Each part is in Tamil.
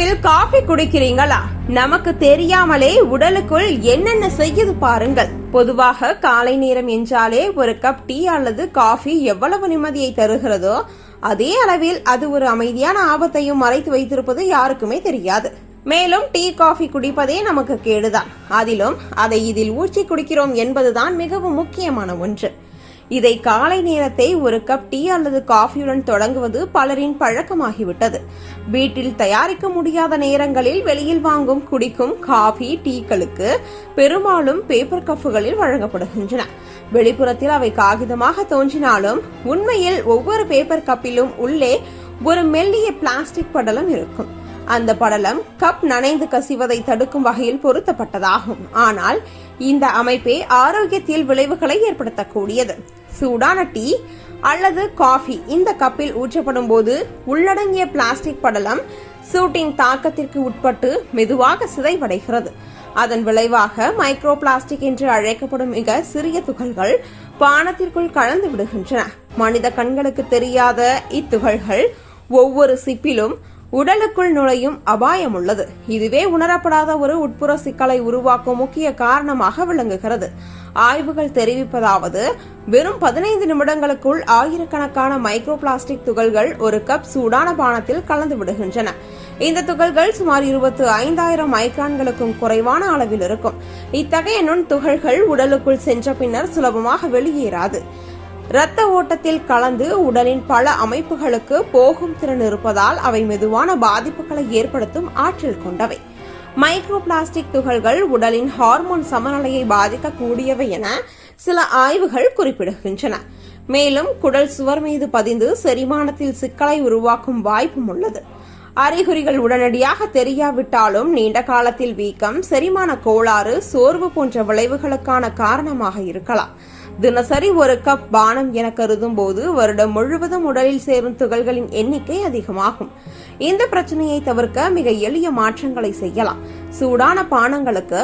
கப்பில் காஃபி குடிக்கிறீங்களா? நமக்கு தெரியாமலே உடலுக்குள் என்னென்ன செய்யுது பாருங்கள். பொதுவாக காலை நேரம் என்றாலே ஒரு கப் டீ அல்லது காஃபி எவ்வளவு நிம்மதியை தருகிறதோ அதே அளவில் அது ஒரு அமைதியான ஆபத்தையும் மறைத்து வைத்திருப்பது யாருக்குமே தெரியாது. மேலும் டீ காஃபி குடிப்பதே நமக்கு கேடுதான். அதிலும் அதை இதில் ஊற்றி குடிக்கிறோம் என்பதுதான் மிகவும் முக்கியமான ஒன்று. இதை காலை நேரத்தை ஒரு கப் டீ அல்லது காஃபியுடன் தொடங்குவது பலரின் பழக்கமாகிவிட்டது. வீட்டில் தயாரிக்க முடியாத நேரங்களில் வெளியில் வாங்கும் குடிக்கும் காஃபி டீக்களுக்கு பெரும்பாலும் பேப்பர் கப்புகளில் வழங்கப்படுகின்றன. வெளிப்புறத்தில் அவை காகிதமாக தோன்றினாலும் உண்மையில் ஒவ்வொரு பேப்பர் கப்பிலும் உள்ளே ஒரு மெல்லிய பிளாஸ்டிக் படலம் இருக்கும். அந்த படலம் கப் நனைந்து கசிவதை தடுக்கும் வகையில் பொருத்தப்பட்டதாகும். ஆனால் இந்த அமைப்பே ஆரோக்கியத்தில் விளைவுகளை ஏற்படுத்தக்கூடியது. சூடான டீ அல்லது காஃபி இந்த கப்பில் ஊற்றப்படும் போது உள்ளடங்கிய பிளாஸ்டிக் படலம் சூட்டின் தாக்கத்திற்கு உட்பட்டு மெதுவாக சிதைவடைகிறது. அதன் விளைவாக மைக்ரோ பிளாஸ்டிக் என்று அழைக்கப்படும் மிக சிறிய துகள்கள் பானத்திற்குள் கலந்து விடுகின்றன. மனித கண்களுக்கு தெரியாத இத்துகள்கள் ஒவ்வொரு சிப்பிலும் உடலுக்குள் நுழையும் அபாயம் உள்ளது இதுவே உணரப்படாத ஒரு உட்புற சிக்கலை உருவாக்கும் முக்கிய காரணமாக விளங்குகிறது. ஆய்வுகள் தெரிவிப்பதாவது வெறும் பதினைந்து நிமிடங்களுக்குள் ஆயிரக்கணக்கான மைக்ரோ பிளாஸ்டிக் துகள்கள் ஒரு கப் சூடான பானத்தில் கலந்து விடுகின்றன. இந்த துகள்கள் சுமார் இருபத்தி ஐந்தாயிரம் மைக்ரான்களுக்கும் குறைவான அளவில் இருக்கும். இத்தகைய நுண் துகள்கள் உடலுக்குள் சென்ற பின்னர் சுலபமாக வெளியேறாது. இரத்த ஓட்டத்தில் கலந்து உடலின் பல அமைப்புகளுக்கு போகும் திறன் இருப்பதால் அவை மெதுவான பாதிப்புகளை ஏற்படுத்தும் ஆற்றல் கொண்டவை. மைக்ரோ பிளாஸ்டிக் துகள்கள் உடலின் ஹார்மோன் சமநிலையை பாதிக்கக்கூடியவை என சில ஆய்வுகள் குறிப்பிடுகின்றன. மேலும் குடல் சுவர் மீது பதிந்து செரிமானத்தில் சிக்கலை உருவாக்கும் வாய்ப்பும் உள்ளது. அறிகுறிகள் உடனடியாக தெரியாவிட்டாலும் நீண்ட காலத்தில் வீக்கம் செரிமான கோளாறு சோர்வு போன்ற விளைவுகளுக்கான காரணமாக இருக்கலாம். தினசரி ஒரு கப் பானம் என கருதும் போது வருடம் முழுவதும் உடலில் சேரும் துகள்களின் எண்ணிக்கை அதிகமாகும். இந்த பிரச்சனையை தவிர்க்க மிக எளிய மாற்றங்களை செய்யலாம். சூடான பானங்களுக்கு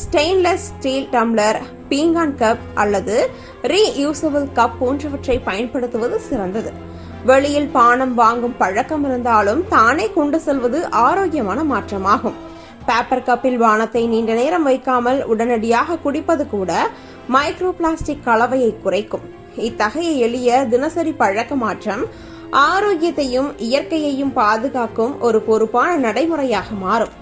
ஸ்டெயின்லெஸ் ஸ்டீல் டம்ளர் பீங்கான் கப் அல்லது ரீயூசபிள் கப் போன்றவற்றை பயன்படுத்துவது சிறந்தது. வெளியில் பானம் வாங்கும் பழக்கம் இருந்தாலும் தானே கொண்டு செல்வது ஆரோக்கியமான மாற்றமாகும். பேப்பர் கப்பில் பானத்தை நீண்ட நேரம் வைக்காமல் உடனடியாக குடிப்பது கூட மைக்ரோ பிளாஸ்டிக் கலவையை குறைக்கும். இத்தகைய எளிய தினசரி பழக்க மாற்றம் ஆரோக்கியத்தையும் இயற்கையையும் பாதுகாக்கும் ஒரு பொறுப்பான நடைமுறையாக மாறும்.